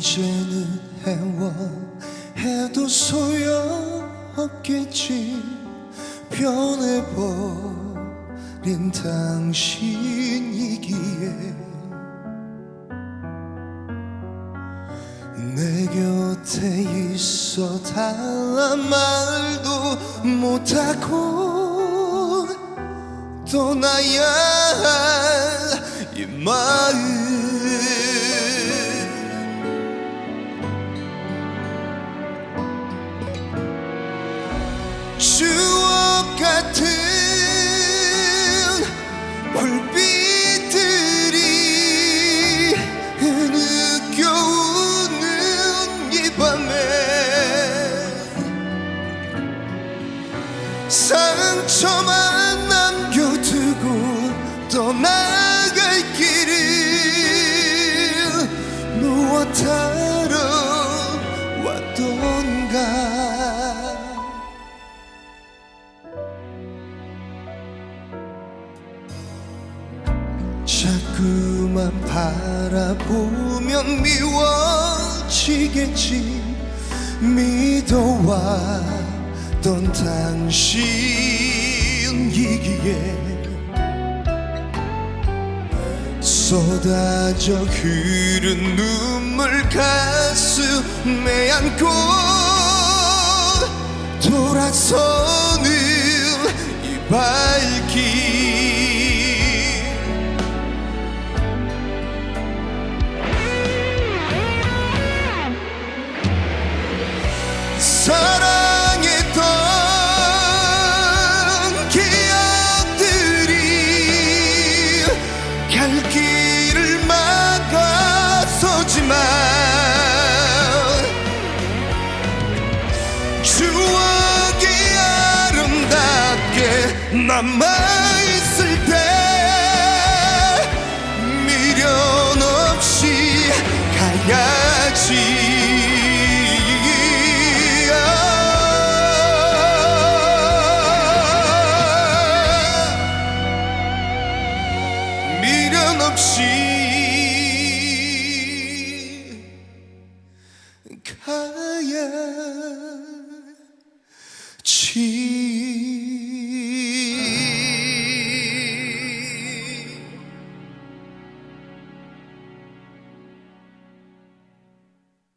이제는 헤워해도 소용없겠지. 변해버린 당신이 곁에 있어 달란 말도 못하고 떠나야 할 이 마음. 추 떠나갈 길을 무엇 하러 왔던가. 자꾸만 바라보면 미워지겠지. 믿어왔던 당신이기에 쏟아져 흐른 눈물 가슴에 안고 돌아서는 이 발길 추억이 아름답게 남아있을 때 미련 없이 가야지 가야지